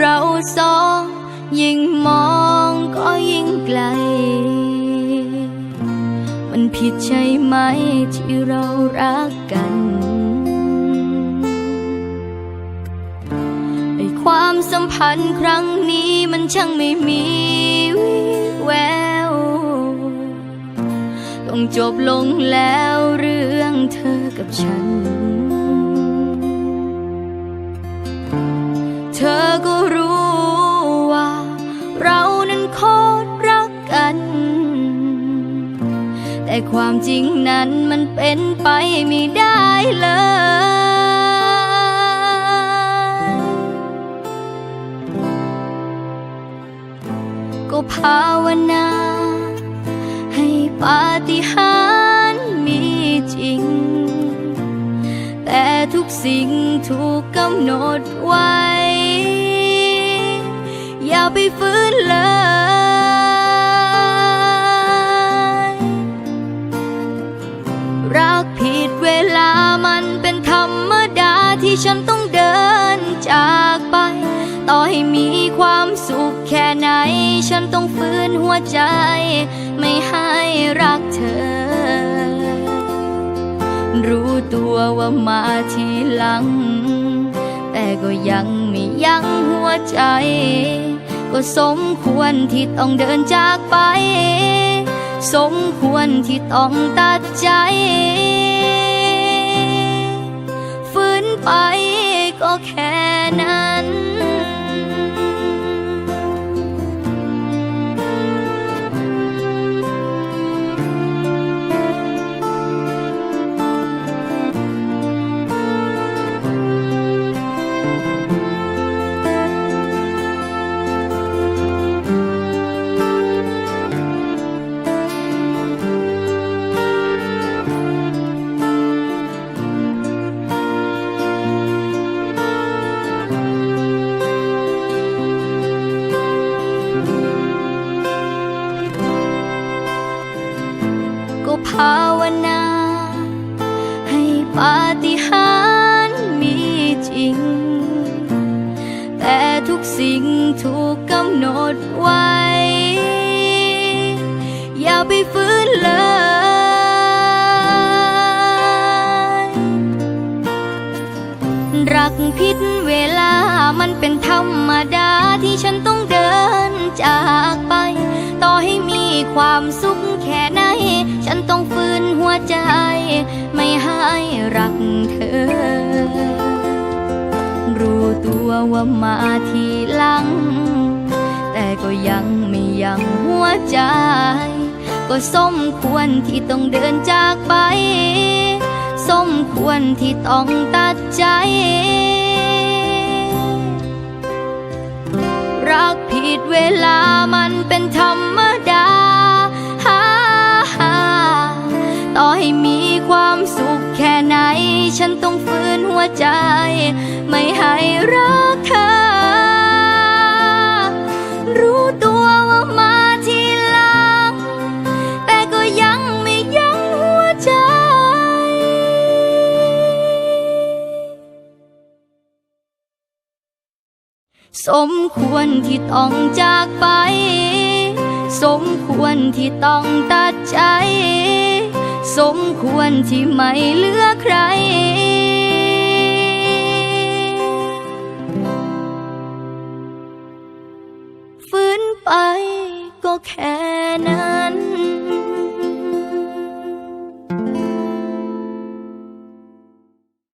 เราสองยิ่งมองก็ยิ่งไกล มันผิดใช่ไหมที่เรารักกันไอความสัมพันธ์ครั้งนี้มันช่างไม่มีวี่แวว ต้องจบลงแล้วเรื่องเธอกับฉัน โคตรรักกัน แต่ความจริงนั้นมันเป็นไปไม่ได้เลยก็ภาวนา ให้ปาฏิหาริย์มีจริง แต่ทุกสิ่งถูกกำหนดไว้ อย่าไปฟื้นเลยรักผิดเวลามันเป็นธรรมดาที่ฉันต้องเดินจากไป ต่อให้มีความสุขแค่ไหน ฉันต้องฟื้นหัวใจ ไม่ให้รักเธอ รู้ตัวว่ามาทีหลัง แต่ก็ยังไม่ยั้งหัวใจ ก็สมควรที่ต้องเดินจากไป สมควรที่ต้องตัดใจ ภาวนา ให้ปาฏิหาริย์มีจริง แต่ทุกสิ่งถูกกำหนดไว้ อย่าไปฟื้นเลยรักผิดเวลามันเป็นธรรมดาที่ฉันต้องเดินจากไป ต่อให้มีความสุข ธอ รู้ตัวว่ามาทีหลัง แต่ก็ยังไม่ยังหัวใจ ก็สมควรที่ต้องเดินจากไป สมควรที่ต้องตัดใจ รักผิดเวลามันเป็นธรรมดา ฉันต้องฝืนหัวใจ ไม่ให้รักเธอ รู้ตัวว่ามาทีหลัง แต่ก็ยังไม่ยั้งหัวใจ สมควรที่ต้องจากไป สมควรที่ต้องตัดใจ สมควรที่ไม่เหลือใคร ฟื้นไปก็แค่นั้น